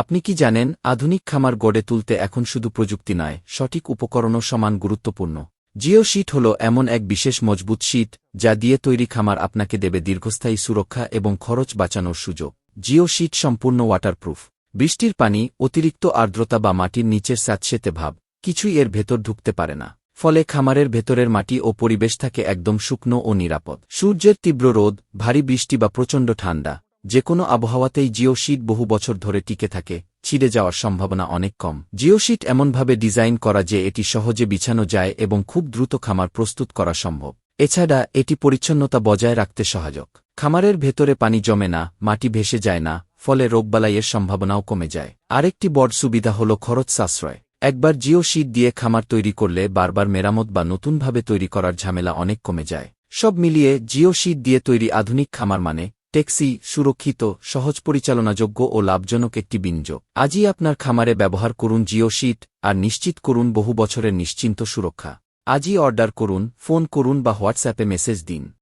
আপনি কি জানেন, আধুনিক খামার গড়ে তুলতে এখন শুধু প্রযুক্তি নয়, সঠিক উপকরণও সমান গুরুত্বপূর্ণ। জিও শীট হল এমন এক বিশেষ মজবুত শীট, যা দিয়ে তৈরি খামার আপনাকে দেবে দীর্ঘস্থায়ী সুরক্ষা এবং খরচ বাঁচানোর সুযোগ। জিও শীট সম্পূর্ণ ওয়াটারপ্রুফ বৃষ্টির পানি, অতিরিক্ত আর্দ্রতা বা মাটির নিচের স্যাঁতসেতে ভাব, কিছুই এর ভেতর ঢুকতে পারে না। ফলে খামারের ভেতরের মাটি ও পরিবেশ থাকে একদম শুকনো ও নিরাপদ। সূর্যের তীব্র রোদ, ভারী বৃষ্টি বা প্রচণ্ড ঠান্ডা যে কোনো আবহাওয়াতেই জিও শীট বহু বছর ধরে টিকে থাকে, ছিঁড়ে যাওয়ার সম্ভাবনা অনেক কম। জিও শীট এমনভাবে ডিজাইন করা যে এটি সহজে বিছানো যায় এবং খুব দ্রুত খামার প্রস্তুত করা সম্ভব। এছাড়া, এটি পরিচ্ছন্নতা বজায় রাখতে সহায়ক। খামারের ভেতরে পানি জমে না, মাটি ভেসে যায় না, ফলে রোগবালাইয়ের সম্ভাবনাও কমে যায়। আরেকটি বড় সুবিধা হল খরচ সাশ্রয়। একবার জিও শীট দিয়ে খামার তৈরি করলে বারবার মেরামত বা নতুনভাবে তৈরি করার ঝামেলা অনেক কমে যায়। সব মিলিয়ে জিও শীট দিয়ে তৈরি আধুনিক খামার মানে টেক্সি সুরক্ষিত, সহজ পরিচালনাযোগ্য ও লাভজনক একটি বিঞ্জ আজই আপনার খামারে ব্যবহার করুন জিও শিট আর নিশ্চিত করুন বহু বছরের নিশ্চিন্ত সুরক্ষা। আজই অর্ডার করুন, ফোন করুন বা হোয়াটসঅ্যাপে মেসেজ দিন।